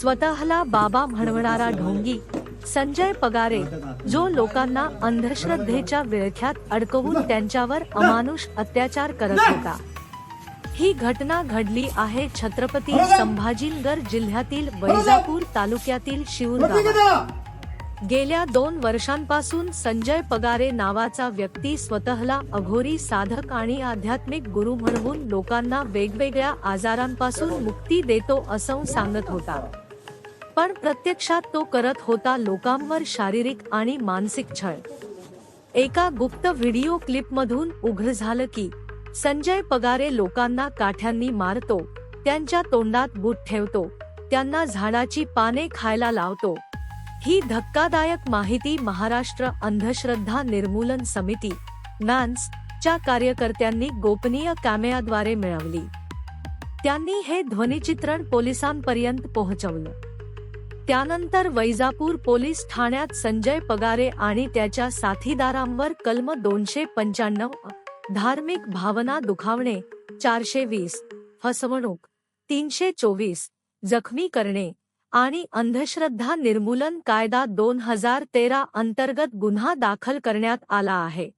स्वतःला बाबा म्हणवणारा ढोंगी संजय पगारे जो लोकांना अंधश्रद्धेच्या विळख्यात अडकवून त्यांच्यावर अमानुष अत्याचार करत होता. ही घटना घडली आहे छत्रपती संभाजीनगर जिल्ह्यातील वैजापूर तालुक्यातील गावात. गेल्या दोन वर्षांपासून संजय पगारे नावाचा व्यक्ती स्वतःला अघोरी साधक आणि आध्यात्मिक गुरु म्हणवून लोकांना वेगवेगळ्या आजारांपासून मुक्ती देतो असं सांगत होता. पण प्रत्यक्षात तो करत होता लोकांवर शारीरिक आणि मानसिक छळ. एका गुप्त व्हिडिओ क्लिपमधून उघड झालं की संजय पगारे लोकांना काठ्यांनी मारतो त्यांच्या तोंडात बूट ठेवतो त्यांना झाडाची पाने खायला लावतो. ही धक्कादायक माहिती महाराष्ट्र अंधश्रद्धा निर्मूलन समिती नान्स च्या कार्यकर्त्यांनी गोपनीय कॅमेराद्वारे मिळवली. त्यांनी हे ध्वनिचित्रण पोलिसांपर्यंत पोहोचवलं. त्यानंतर वैजापूर पोलीस ठाण्यात संजय पगारे आणि त्याच्या साथीदारांवर कलम दोनशे पंच्याण्णव धार्मिक भावना दुखावणे चारशे वीस फसवणूक तीनशे चोवीस जखमी करणे आणि अंधश्रद्धा निर्मूलन कायदा दोन हजार तेरा अंतर्गत गुन्हा दाखल करण्यात आला आहे.